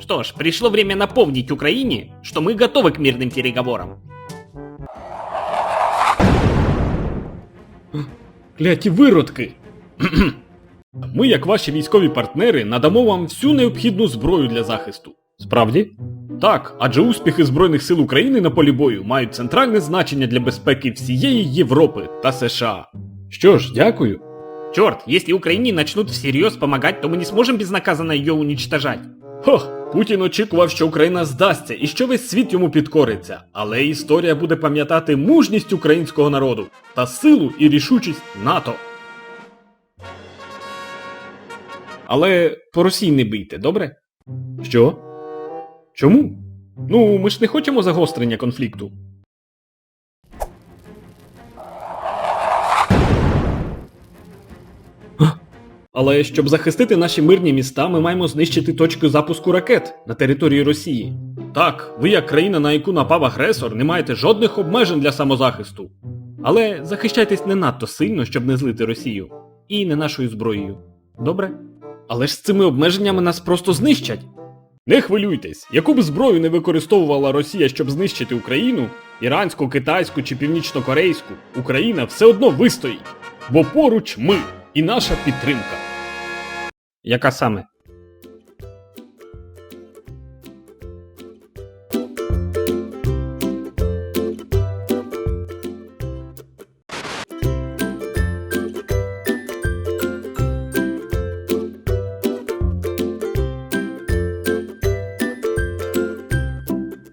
Что ж, пришло время напомнить Украине, что мы готовы к мирным переговорам. Кляті виродки! Ми, як ваші військові партнери, надамо вам всю необхідну зброю для захисту. Справді? Так, адже успіхи Збройних сил України на полі бою мають центральне значення для безпеки всієї Європи та США. Що ж, дякую. Черт, если Украине начнут всерьез помогать, то мы не сможем безнаказанно ее уничтожать. Хох, Путін очікував, що Україна здасться і що весь світ йому підкориться. Але історія буде пам'ятати мужність українського народу та силу і рішучість НАТО. Але по Росії не бийте, добре? Що? Чому? Ну, ми ж не хочемо загострення конфлікту. Але щоб захистити наші мирні міста, ми маємо знищити точки запуску ракет на території Росії. Так, ви, як країна, на яку напав агресор, не маєте жодних обмежень для самозахисту. Але захищайтесь не надто сильно, щоб не злити Росію. І не нашою зброєю. Добре? Але ж з цими обмеженнями нас просто знищать. Не хвилюйтесь, яку б зброю не використовувала Росія, щоб знищити Україну, іранську, китайську чи північно-корейську, Україна все одно вистоїть. Бо поруч ми і наша підтримка. Яка саме?